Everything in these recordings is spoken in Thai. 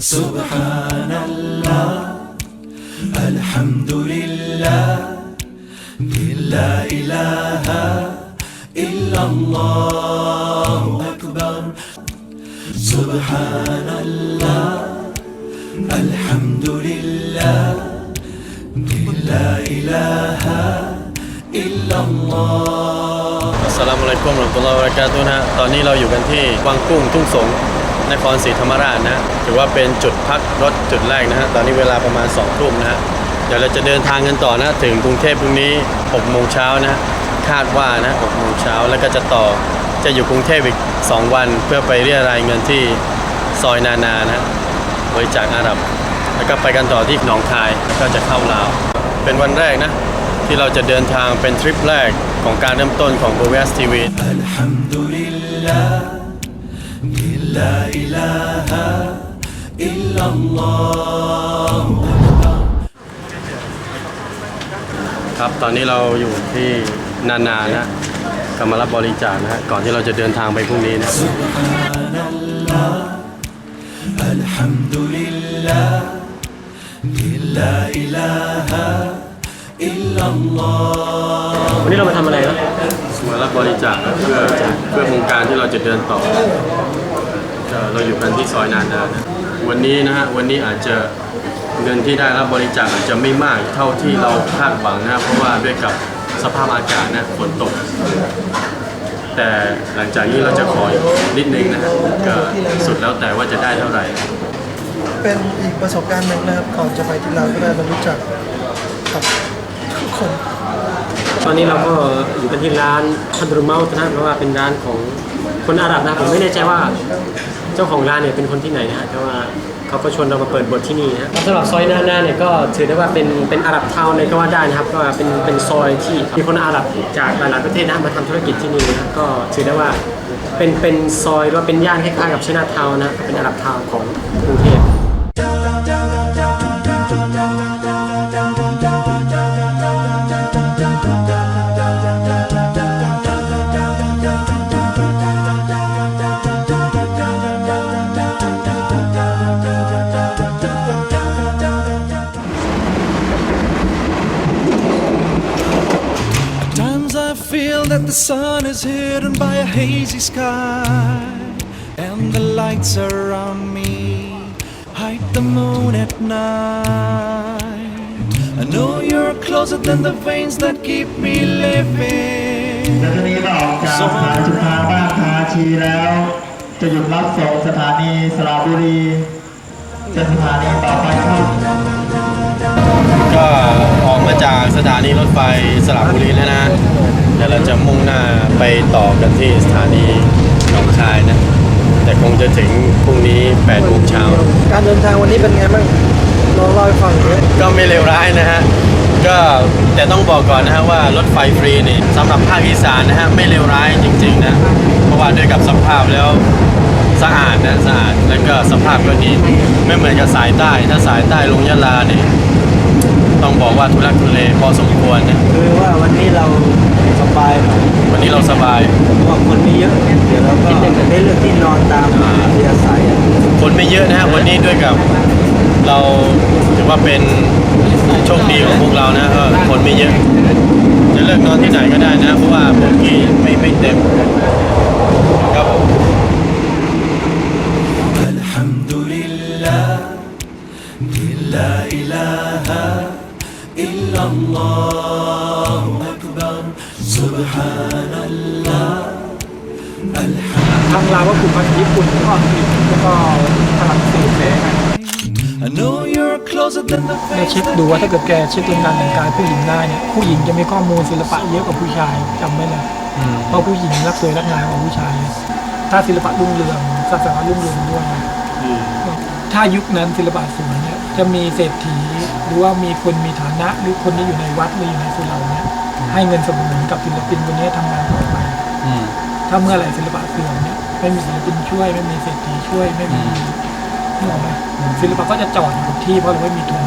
سبحان الله الحمد لله لا إله إلا الله أكبر سبحان الله الحمد لله لا إله إلا الله อัสสลามุอะลัยกุมวะเราะห์มะตุลลอฮ์วะบะเราะกาตุฮ์นะฮะตอนนี้เราอยู่กันที่วังกุ้งทุ่งสง นครศรีธรรมราชนะถือว่าเป็นจุดพักรถจุดแรกนะฮะตอนนี้เวลาประมาณ2องทุ่มนะฮะเดี๋ยวเราจะเดินทางกันต่อนะถึงกรุงเทพพรุ่งนี้6โมงเช้านะคาดว่านะ6โมงเช้าแล้วก็จะต่อจะอยู่กรุงเทพอีก 2 วัน เพื่อไปเรียรายเงินที่ซอยนานานะบริจากอาหรับ แล้วก็ไปกันต่อที่หนองคายก็จะเข้าลาว เป็นวันแรกนะ ที่เราจะเดินทางเป็นทริปแรกของการเริ่มต้นของโบเวสตีวี لا إله إلا الله ครับ ตอนนี้เราอยู่ที่นานานะกำมารับบริจาคนะฮะก่อนที่เราจะเดินทางไปพรุ่งนี้นะ سبحان الله الحمد لله لا إله إلا الله วันนี้เรามาทำอะไรครับมารับบริจาคนะเพื่อเพื่อโครงการที่เราจะเดินต่อก็ เราอยู่กันที่ซอยนานานะวันนี้นะฮะวันนี้อาจจะเงินที่ได้รับบริจาคอาจจะไม่มากเท่าที่เราคาดหวังนะเพราะว่าด้วยกับสภาพอากาศนะฝนตก แต่หลังจากนี้เราจะขออีกนิดนึงนะฮะก็สุดแล้วแต่ว่าจะได้เท่าไหร่ เป็นอีกประสบการณ์หนึ่งนะครับก่อนจะไปที่ลาวก็ได้มารู้จักกับทุกคน ตอนนี้เราก็อยู่กันที่ร้านฮัดรุเมาส์นะเพราะว่าเป็นร้านของคนอาหรับนะผมไม่แน่ใจว่าเจ้าของร้านเนี่ยเป็นคนที่ไหนนะฮะแต่ว่าเขาก็ชวนเรามาเปิดบทที่นี่นะสำหรับซอยหน้าหน้าเนี่ยก็ถือได้ว่าเป็นเป็นอาหรับเทาเลยก็ว่าได้นะครับก็เป็นเป็นซอยที่มีคนอาหรับจากหลายๆประเทศนะมาทำธุรกิจที่นี่นะก็ถือได้ว่าเป็นเป็นซอยหรือว่าเป็นย่านคล้ายๆกับชนาเทานะเป็นอาหรับเทาของกรุงเทพ the sun is hidden by a hazy sky, and the lights around me hide the moon at night. I know you're closer than the veins that keep me living. แล้วทีนี้เราออกจากสถานีจุฬาบ้านทาชีแล้ว จะหยุดรับส่งสถานีสระบุรีเป็นสถานีต่อไปครับก็ออกมาจากสถานีรถไฟสระบุรีแล้วนะเดี๋ยวเราจะมุ่งหน้าไปต่อกันที่สถานีหนองคายนะ แต่คงจะถึงพรุ่งนี้8โมงเช้า การเดินทางวันนี้เป็นไงบ้างลองเล่าให้ฟังหน่อยก็ไม่เลวร้ายนะฮะ ก็แต่ต้องบอกก่อนนะฮะว่ารถไฟฟรีนี่สำหรับภาคอีสานนะฮะไม่เลวร้ายจริง ๆ นะ เพราะว่าด้วยกับสภาพแล้วสะอาดนะสะอาดแล้วก็สภาพก็ดีไม่เหมือนกับสายใต้ ถ้าสายใต้ลงยะลาเนี่ยต้องบอกว่าทุลักทุเลพอสมควรนะ คือว่าวันนี้เราส บายหน่อย วันนี้เราสบาย เพราะว่าคนไม่เยอะเนี่ยเดี๋ยวเราก็ได้เลือกที่นอนตามอัธยาศัยอะ คนไม่เยอะนะฮะวันนี้ด้วยกับเราถือว่าเป็นโชคดีของพวกเรานะเออคนไม่เยอะ จะเลือกนอนที่ไหนก็ได้นะ เพราะว่าโบกี้ไม่ไม่เต็มครับผม الحمد لله لا إله إلا الله أكبر سبحان الله ทางเราก็กลุ่มพันธญี่ปุ่นแล้วก็อังกฤษแล้วก็ฝรั่งเศสเลย I know you're closer than the ได้ veins เช็คดูว่าถ้าเกิดแกเช็คเรื่องการแต่งกายผู้หญิงได้เนี่ยผู้หญิงจะมีข้อมูลศิลปะเยอะกว่าผู้ชายจำไว้เลยเพราะผู้หญิงรักสวยรักงามกว่าผู้ชาย ถ้าศิลปะรุ่งเรืองศาสนารุ่งเรืองด้วยนะถ้ายุคนั้นศิลปะสวยเนี่ยจะมีเศรษฐี หรือว่ามีคนมีฐานะหรือคนที่อยู่ในวัดหรืออยู่ในสุเหร่าเนี่ย ให้เงินสนับสนุนกับศิลปินคนนี้ทำงานต่อไปถ้าเมื่อไหร่ศิลปะเสื่อมเนี่ยไม่มีศิลปินช่วยไม่มีเศรษฐีช่วยไม่มีนึกออกไหมศิลปะก็จะจอดอยู่กับที่เพราะเราไม่มีทุน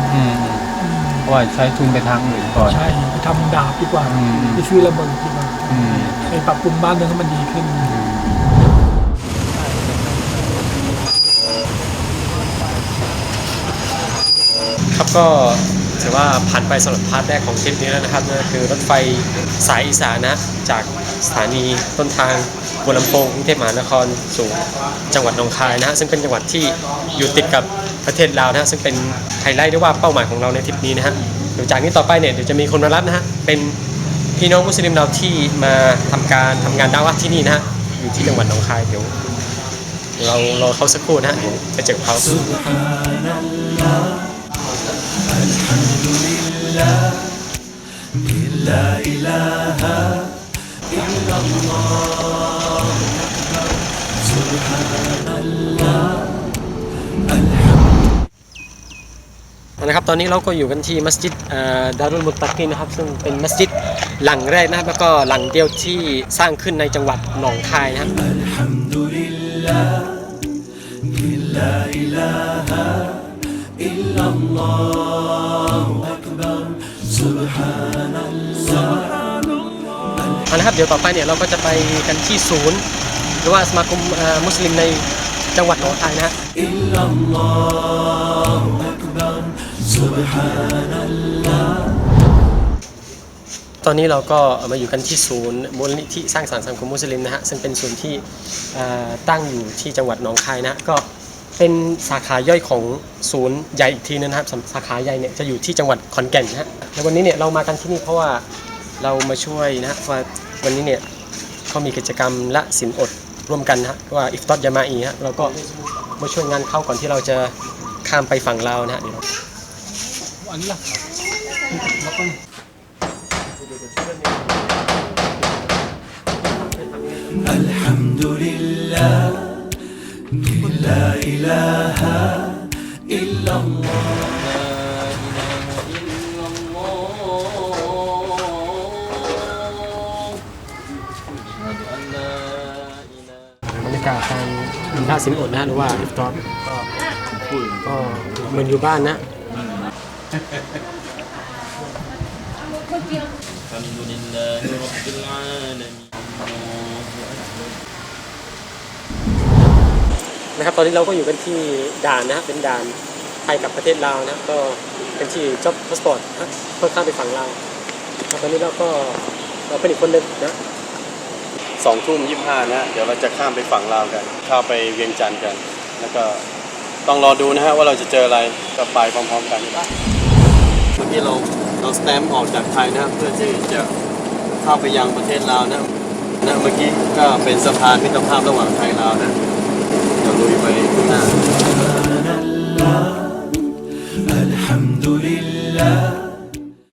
เพราะว่าใช้ทุนไปทางอื่นก่อนใช่ไปทำดาบดีกว่าอืมไปซื้อระเบิดดีกว่าอืมไปปรับปรุงบ้านเมืองให้มันดีขึ้นคก็ ถือว่าผ่านไปสำหรับพาร์ทแรกของทริปนี้แล้วนะครับนั่นก็คือรถไฟสายอีสานนะจากสถานีต้นทางบัวลำโพงกรุงเทพมหานครสู่จังหวัดหนองคายนะฮะซึ่งเป็นจังหวัดที่อยู่ติดกับประเทศลาวนะฮะซึ่งเป็นไฮไลท์ได้ว่าเป้าหมายของเราในทริปนี้นะฮะเดี๋ยวจากนี้ต่อไปเนี่ยเดี๋ยวจะมีคนมารับนะฮะเป็นพี่น้องมุสลิมเราที่มาทำการทำงานดาวะที่นี่นะฮะอยู่ที่จังหวัดหนองคายเดี๋ยวเรารอเขาสักครู่นะฮะเดี๋ยวไปเจอเขา นะครับตอนนี้เราก็อยู่กันที่มัสยิดเอ่อดารุลมุตตักีนนะครับ ซึ่งเป็นมัสยิดหลังแรกนะครับ แล้วก็หลังเดียวที่สร้างขึ้นในจังหวัดหนองคายนะครับ الحمد لله لا إله إلا الله أكبر سبحان الله เอาละครับเดี๋ยวต่อไปเนี่ยเราก็จะไปกันที่ศูนย์ หรือว่าสมาคมมุสลิมในจังหวัดหนองคายนะตอนนี้เราก็มาอยู่กันที่ศูนย์มูลนิธิสร้างสรรค์สังคมมุสลิมนะฮะซึ่งเป็นศูนย์ที่อ่อตั้งอยู่ที่จังหวัดหนองคายนะก็ เป็นสาขาย่อยของศูนย์ใหญ่อีกทีนึงนะครับสาขาใหญ่เนี่ยจะอยู่ที่จังหวัดขอนแก่นนะฮะในวันนี้เนี่ยเรามากันที่นี่เพราะว่าเรามาช่วยนะฮะว่าวันนี้เนี่ยเขามีกิจกรรมละสินอดร่วมกันนะฮะว่าอิฟตอดยามาอีฮะเราก็มาช่วยงานเข้าก่อนที่เราจะข้ามไปฝั่งเรานะฮะเดี๋ยวอันนี้ล่ะอัลฮัมดุลิลลาห์ لا إله إلا الله บรรยากาศการล่าสินอดนะฮะหรือว่าอิฟตอร์ก็เหมือนอยู่บ้านนะ นะครับตอนนี้เราก็อยู่กันที่ด่านนะครับเป็นด่านไทยกับประเทศลาวนะครับก็เป็นที่ job passport นะเพื่อข้ามไปฝั่งลาวตอนนี้เราก็เราเป็นอีกคนหนึ่งนะสองทุ่มยี่ห้านะ เดี๋ยวเราจะข้ามไปฝั่งลาวกัน ข้าไปเวียงจันทร์กัน แล้วก็ต้องรอดูนะฮะว่าเราจะเจออะไรก็ไปพร้อมๆกันเมื่อกี้เราเราสแตมป์ออกจากไทยนะครับเพื่อที่จะเข้าไปยังประเทศลาวนะนะเมื่อกี้ก็เป็นสะพานมิตรภาพระหว่างไทยลาวนะ 因为